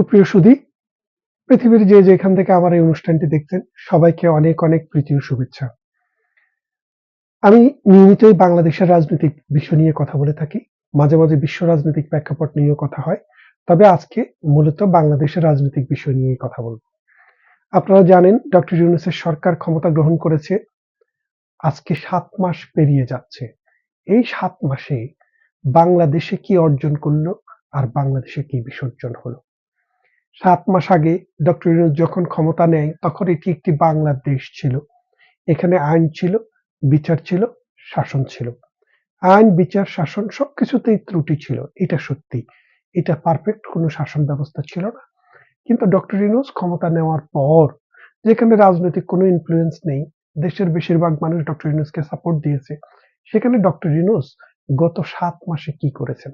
সুপ্রিয় সুধী, পৃথিবীর যে যেখান থেকে আমার এই অনুষ্ঠানটি দেখছেন, সবাইকে অনেক অনেক প্রীতি ও শুভেচ্ছা। আমি নিয়মিতই বাংলাদেশের রাজনৈতিক বিষয় নিয়ে কথা বলে থাকি, মাঝে মাঝে বিশ্ব রাজনৈতিক প্রেক্ষাপট নিয়েও কথা হয়, তবে আজকে মূলত বাংলাদেশের রাজনৈতিক বিষয় নিয়ে কথা বলব। আপনারা জানেন, ডক্টর ইউনুসের সরকার ক্ষমতা গ্রহণ করেছে, আজকে সাত মাস পেরিয়ে যাচ্ছে। এই সাত মাসে বাংলাদেশে কি অর্জন করল আর বাংলাদেশে কি বিসর্জন হলো? সাত মাস আগে ডক্টর ইউনুস যখন ক্ষমতা নেয়, তখন এটি একটি বাংলাদেশ ছিল। এখানে আইন ছিল, বিচার ছিল, শাসন ছিল। আইন, বিচার, শাসন সবকিছুতেই ত্রুটি ছিল, এটা সত্যি। এটা পারফেক্ট কোনো শাসন ব্যবস্থা ছিল না। কিন্তু ডক্টর ইউনুস ক্ষমতা নেওয়ার পর, যেখানে রাজনৈতিক কোনো ইনফ্লুয়েন্স নেই, দেশের বেশিরভাগ মানুষ ডক্টর ইউনুসকে সাপোর্ট দিয়েছে, সেখানে ডক্টর ইউনুস গত সাত মাসে কি করেছেন?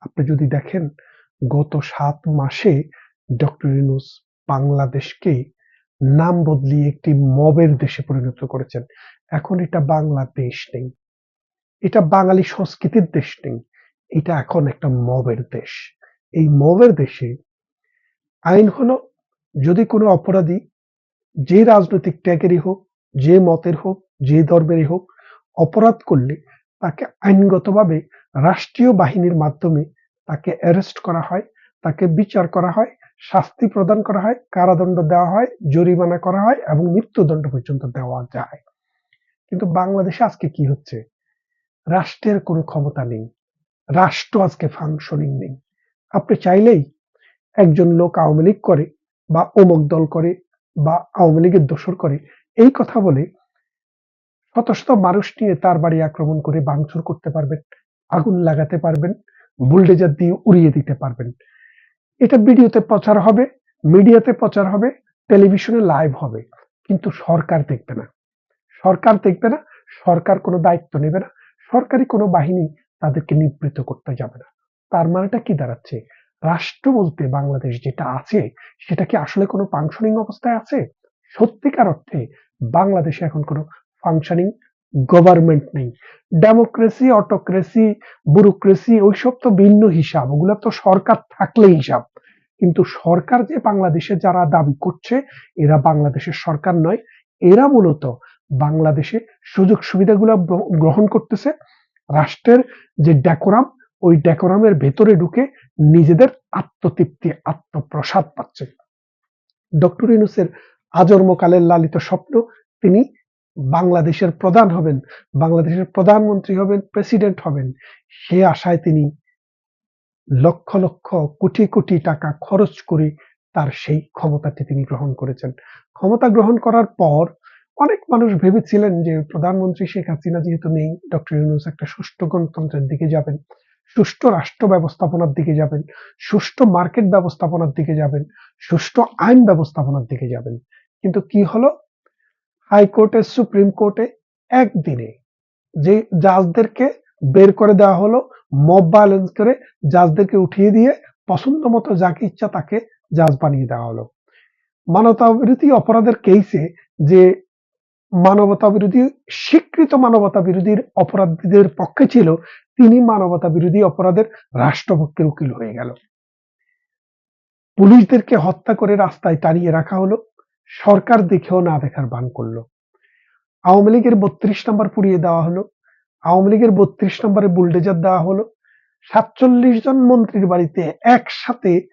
আপনি যদি দেখেন, গত সাত মাসে ডক্টর ইউনুস বাংলাদেশকে নাম বদলিয়ে একটি মবের দেশে পরিণত করেছেন। এখন এটা বাংলাদেশ নেই। এটা বাঙালি সংস্কৃতির দেশ নেই। এটা এখন একটা মবের দেশ। এই মবের দেশে আইন হলো, যদি কোনো অপরাধী যে রাজনৈতিক ট্যাগেরই হোক, যে মতের হোক, যে ধর্মেরই হোক, অপরাধ করলে তাকে আইনগতভাবে রাষ্ট্রীয় বাহিনীর মাধ্যমে তাকে অ্যারেস্ট করা হয়, তাকে বিচার করা হয় শাস্তি প্রদান করা হয়, কারাদণ্ড দেওয়া হয়, জরিমানা করা হয় এবং মৃত্যুদণ্ড পর্যন্ত দেওয়া যায়। কিন্তু বাংলাদেশে আজকে কি হচ্ছে? রাষ্ট্রের কোনো ক্ষমতা নেই, রাষ্ট্র আজকে ফাংশনিং নেই। আপনি চাইলেই একজন লোক আওয়ামী লীগ করে বা অমুক দল করে বা আওয়ামী লীগের দোষর করে, এই কথা বলে শত শত মানুষ নিয়ে তার বাড়ি আক্রমণ করে ভাঙচুর করতে পারবেন, আগুন লাগাতে পারবেন, বুলডেজার দিয়ে উড়িয়ে দিতে পারবেন। এটা ভিডিওতে প্রচার হবে, মিডিয়াতে প্রচার হবে, টেলিভিশনে লাইভ হবে। কিন্তু সরকার দেখবে না। সরকার দেখবে না, সরকার কোনো দায়িত্ব নেবে না, সরকারি কোনো বাহিনী তাদেরকে নিবৃত করতে যাবে না। তার মানেটা কি দাঁড়াচ্ছে? রাষ্ট্র বলতে বাংলাদেশ যেটা আছে, সেটা কি আসলে কোনো ফাংশনিং অবস্থায় আছে? সত্যিকার অর্থে বাংলাদেশে এখন কোনো ফাংশনিং গভর্নমেন্ট নেই। ডেমোক্রেসি অটোক্রেসি ব্যুরোক্রেসি ওইসব তো ভিন্ন হিসাব। ওগুলো তো সরকার থাকলে হিসাব। কিন্তু সরকার যে বাংলাদেশে যারা দাবি করছে, এরা বাংলাদেশের সরকার নয়, এরা মূলত বাংলাদেশে সুযোগ সুবিধাগুলো গ্রহণ করতেছে। রাষ্ট্রের যে ডেকোরাম, ওই ডেকোরামের ভেতরে ঢুকে নিজেদের আত্মতৃপ্তি, আত্মপ্রসাদ পাচ্ছে। ডক্টর ইনুসের আজন্মকালের লালিত স্বপ্ন, তিনি বাংলাদেশের প্রধান হবেন, বাংলাদেশের প্রধানমন্ত্রী হবেন, প্রেসিডেন্ট হবেন, সে আশায় তিনি লক্ষ লক্ষ কোটি কোটি টাকা খরচ করে তার সেই ক্ষমতাটি তিনি গ্রহণ করেছেন। ক্ষমতা গ্রহণ করার পর অনেক মানুষ ভেবেছিলেন যে প্রধানমন্ত্রী শেখ হাসিনা যেহেতু নেই, ডক্টর ইউনুস একটা সুষ্ঠু গণতন্ত্রের দিকে যাবেন, সুষ্ঠু রাষ্ট্র ব্যবস্থাপনার দিকে যাবেন, সুষ্ঠু মার্কেট ব্যবস্থাপনার দিকে যাবেন, সুষ্ঠু আইন ব্যবস্থাপনার দিকে যাবেন। কিন্তু কি হলো? হাইকোর্টে, সুপ্রিম কোর্টে একদিনে যে জাজদেরকে বের করে দেওয়া হলো মব ভায়োলেন্স করে জাজদেরকে উঠিয়ে দিয়ে পছন্দ মতো যাকে ইচ্ছা তাকে জাজ বানিয়ে দেওয়া হলো। মানবতা বিরোধী অপরাধের কেসে যে মানবতা বিরোধী স্বীকৃত মানবতা বিরোধীর অপরাধীদের পক্ষে ছিল, তিনি মানবতা বিরোধী অপরাধের রাষ্ট্রপক্ষের উকিল হয়ে গেল। পুলিশদেরকে হত্যা করে রাস্তায় টানিয়ে রাখা হলো, সরকার দেখেও না দেখার বান করল। আওয়ামী লীগের বত্রিশ নম্বর পুড়িয়ে দেওয়া হলো আওয়ামী লীগের বত্রিশ নম্বরে বুলডেজার দেওয়া হলো। সাতচল্লিশ জন মন্ত্রীর বাড়িতে একসাথে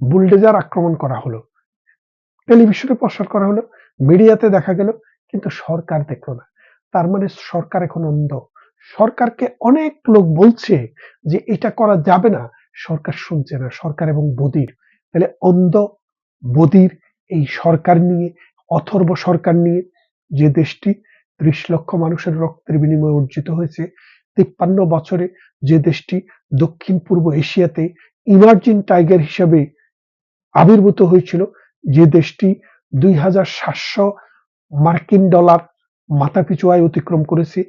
বুলডেজার আক্রমণ করা হলো। টেলিভিশনে প্রচার করা হলো, মিডিয়াতে দেখা গেল, কিন্তু সরকার দেখল না। তার মানে সরকার এখন অন্ধ। সরকারকে অনেক লোক বলছে যে এটা করা যাবে না। সরকার শুনছে না, সরকার এবং বদির। তাহলে অন্ধ, বদির, এই সরকার নিয়ে, অথর্ব সরকার নিয়ে যে দেশটি ত্রিশ লক্ষ মানুষের রক্তের বিনিময়ে অর্জিত হয়েছে। তিপ্পান্ন বছরে যে দেশটি দক্ষিণ পূর্ব এশিয়াতে ইমার্জিং টাইগার হিসাবে আবির্ভূত হয়েছিল, যে দেশটি দুই হাজার সাতশো মার্কিন ডলার মাথা পিছু আয় অতিক্রম করেছে,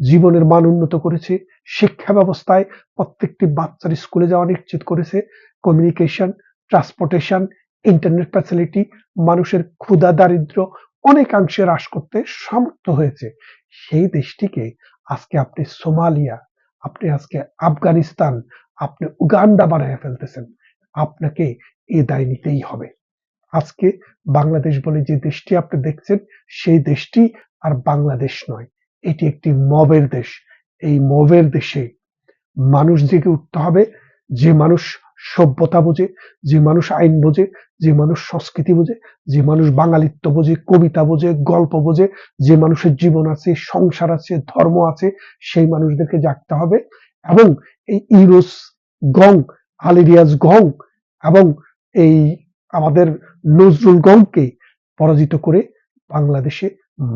জীবনের মান উন্নত করেছে, শিক্ষা ব্যবস্থায় প্রত্যেকটি বাচ্চার স্কুলে যাওয়া নিশ্চিত করেছে কমিউনিকেশন ট্রান্সপোর্টেশন ইন্টারনেট ফ্যাসিলিটি মানুষের ক্ষুধা, দারিদ্র অনেকাংশে হ্রাস করতে সমর্থ হয়েছে। সেই দেশটিকে আজকে আপনি সোমালিয়া, আপনি আজকে আফগানিস্তান, আপনি উগান্ডা বানায় ফেলতেছেন। আপনাকে এ দায় নিতেই হবে। আজকে বাংলাদেশ বলে যে দেশটি আপনি দেখছেন, সেই দেশটি আর বাংলাদেশ নয়। এটি একটি মবের দেশ। এই মবের দেশে মানুষ জেগে উঠতে হবে। যে মানুষ সভ্যতা বোঝে, যে মানুষ আইন বোঝে, যে মানুষ সংস্কৃতি বোঝে, যে মানুষ বাঙালিত্ব বোঝে, কবিতা বোঝে, গল্প বোঝে, যে মানুষের জীবন আছে, সংসার আছে, ধর্ম আছে, সেই মানুষদেরকে জাগতে হবে এবং এই ইউরোস গং, আলিরিয়াস গং এবং এই আমাদের নজরুল গংকে পরাজিত করে বাংলাদেশে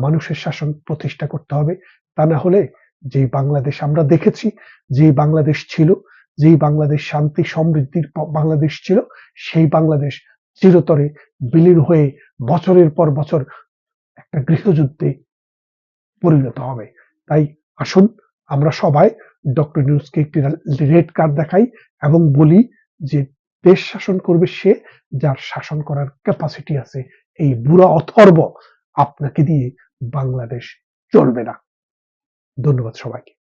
মানুষের শাসন প্রতিষ্ঠা করতে হবে। তা না হলে যে বাংলাদেশ আমরা দেখেছি যে বাংলাদেশ ছিল যেই বাংলাদেশ শান্তি সমৃদ্ধির বাংলাদেশ ছিল, সেই বাংলাদেশ চিরতরে বিলীন হয়ে বছরের পর বছর একটা গৃহযুদ্ধে পরিণত হবে। তাই আসুন আমরা সবাই ডক্টর নিউজকে একটি রেড কার্ড দেখাই এবং বলি যে দেশ শাসন করবে সে যার শাসন করার ক্যাপাসিটি আছে। এই বুড়া অথর্ব আপনাকে দিয়ে বাংলাদেশ চলবে না। ধন্যবাদ সবাইকে।